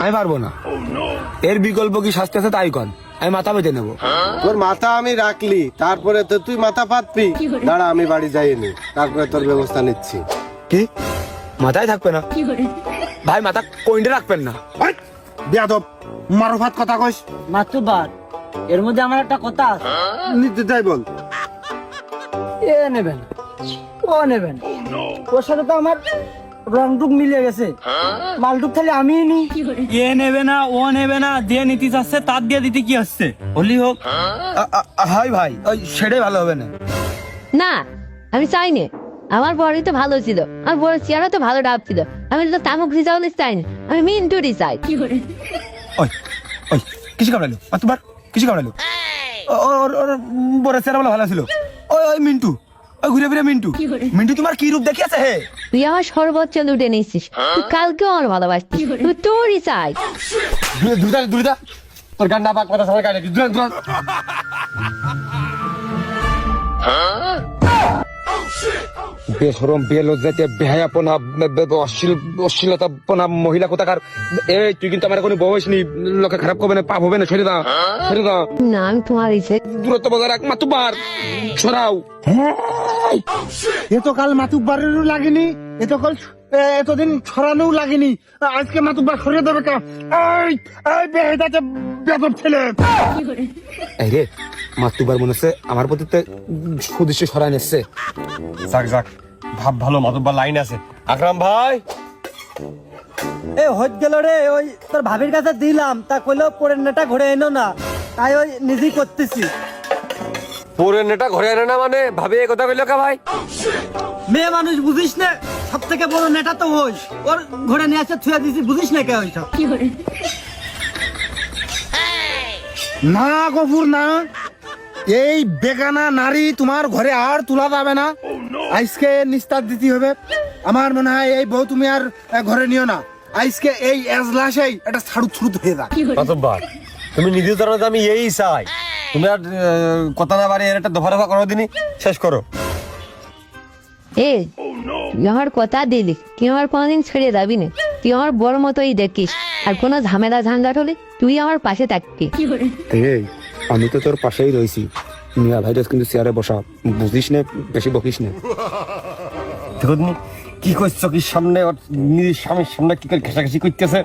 আমি পারব না। এর বিকল্প কি শাস্তি আছে তাই কন আমি মাথা বেঁধে নেব। তোর মাথা আমি রাখলি তারপরে তো তুই মাথা পাতবি দাঁড়া আমি বাড়ি যাইনি। তারপরে তোর ব্যবস্থা নিচ্ছি। কি? মাথায় থাকবে না? ভাই মাথা কইন্ডে রাখবেন না? বেয়াদব মারফাত কথা কইস। মাতুবার এর মধ্যে আমার একটা কথা আছে। নিতে যাই বল। এ নেবেন ও নেবেন। ওর সাথে তো আমার রংটুক মিলে গেছে। মালটুক খালি আমিই নি এ নেবে না ও নেবে না দিয়ে নিতে চাচ্ছে তার দিয়ে দিতে কি হচ্ছে হলি হোক। হাই ভাই ওই সেটাই ভালো হবে না। না আমি চাই না আমার বড়ই তো ভালো ছিল। আমার বড় চেয়ারও তো ভালো ডাব ছিল। আমি তো তামুক রিজাউল চাই না আমি মিন্টুরি চাই। ওই ওই কিছু কামড়ালো। মাতুবার কিছু কামড়ালো। ওর ওর বড় বলে ভালো ছিল। ওই ওই মিন্টু। ঘুরে ফিরে মিন্টু। মিন্টু তোমার কি রূপ দেখিয়েছে হে? তুই আমার সর্বোচ্চ লুটে নিয়েছিস। তুই কালকেও আমার ভালোবাসতিস। তুই তোরই চাই। দুটা দুটা তোর গান্ডা পাক কথা সবাই গাড়ি দুটা দুটা বেসরম বেলজ্জাতে বেহায়াপনা অশ্লীল অশ্লীলতাপনা মহিলা কোথাকার? এই তুই কিন্তু আমার কোনো বয়স নেই লোকে খারাপ করবে না পাপ হবে না ছেড়ে দাও ছেড়ে দাও না আমি তোমারই চাই দূরত্ব বজায় রাখ মাতুবার ছড়াও এ তো কাল মাতুব্বারেরও লাগেনি এ তো কাল এতদিন ছড়ানোও লাগেনি আজকে মাতুব্বার সরিয়ে দেবে কে? এই এই বেহেদাতে বেদব ছেলে। এই রে মাতুবার মনে হচ্ছে আমার প্রতি তো সুদৃশ্য সরাই নিচ্ছে। যাক যাক। ভাব ভালো মাতুব্বার লাইন আছে। আকরাম ভাই। এ হয়ে গেল রে ওই তোর ভাবির কাছে দিলাম তা কইলো পরের নেটা ঘুরে এনো না তাই ওই নিজেই করতেছি। পুরে নেটা ঘরে আনে না মানে? ভাবে এই কথা কইলো কা ভাই? মেয়ে মানুষ বুঝিস না সব থেকে বড় নেটা তো ওই ওর ঘরে নিয়ে আসে থুয়ে দিছি বুঝিস না কে ওই সব? না গফুর না এই বেগানা নারী তোমার ঘরে আর তোলা যাবে না। আজকে নিস্তার দিতে হবে। আমার মনে হয় এই বউ তুমি আর ঘরে নিও না। আজকে এই এজলাসেই এটা ছাড়ুত ছুড়ুত হয়ে যাক। কতবার তুমি নিজে জানো আমি এই চাই। তুমি আর কথা না বাড়ি এর একটা দফা দফা করো দিনই শেষ করো। এ তুই আমার কথা দিলি তুই আমার কোনোদিন ছেড়ে যাবি না। তুই আমার বড় মতোই দেখিস আর কোনো ঝামেলা ঝঞ্ঝাট হলে তুই আমার পাশে থাকবি। আমি তো তোর পাশেই রয়েছি। মিয়া ভাইরাস কিন্তু চেয়ারে বসা। বুঝিস না বেশি বকিস না। কি করছ কি সামনে ওর নিজের স্বামীর সামনে কি করে ঘেঁষাঘেঁষি করতেছে?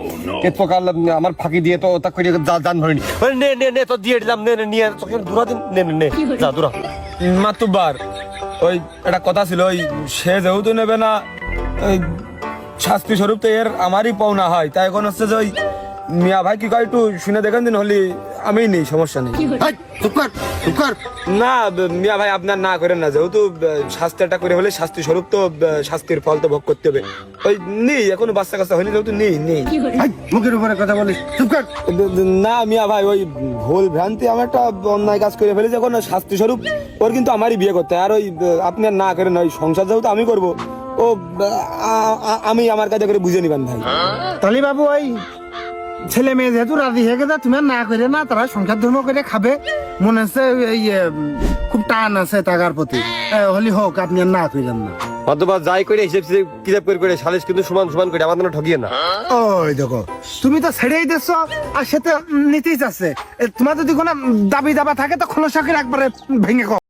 এ তো কাল আমার ফাঁকি দিয়ে তো তা করে জান ধরেনি নে। নে নে তো দিয়ে দিলাম নে নে নিয়ে চোখে দূরা দিন। নে নে নে যা দূরা। মাতুবার ওই একটা কথা ছিল ওই সে যেহেতু নেবে না ওই শাস্তি স্বরূপ তো এর আমারই পাওনা হয়। তাই এখন হচ্ছে যে ওই মিয়া ভাই কি কয় একটু শুনে দেখেন দিন হলি আমি নেই সমস্যা নেই। না মিয়া ভাই আপনার না করেন না যেহেতু শাস্তিটা করে হলে শাস্তি স্বরূপ তো শাস্তির ফল তো ভোগ করতে হবে। ওই নেই এখনও বাচ্চা কাচ্চা হয়নি যেহেতু নেই নেই। মুখের উপরে কথা বলিস না মিয়া ভাই ওই ভুল ভ্রান্তি আমার একটা অন্যায় কাজ করে ফেলেছে এখন শাস্তি স্বরূপ ওর কিন্তু আমারই বিয়ে করতে হয়। আর ওই আপনি আর না করেন ওই সংসার যেহেতু আমি করব ও আমি আমার কাছে করে বুঝে নিবেন ভাই। তালি বাবু ওই ছেলে মেয়ে যেহেতু রাজি হয়ে গেছে তুমি না করে না তারা সংসার ধর্ম করে খাবে। মনে হচ্ছে খুব টান আছে টাকার প্রতি। হলি হোক আপনি আর না করেন না। অথবা যাই করে হিসেব কিতাব করে করে সালিশ কিন্তু সমান সমান করে আমাদের ঠকিয়ে না। ওই দেখো তুমি তো ছেড়েই দিচ্ছ আর সে তো নিতেই চাচ্ছে তোমার যদি কোনো দাবি দাবা থাকে তো খোলসাকের একবারে ভেঙে।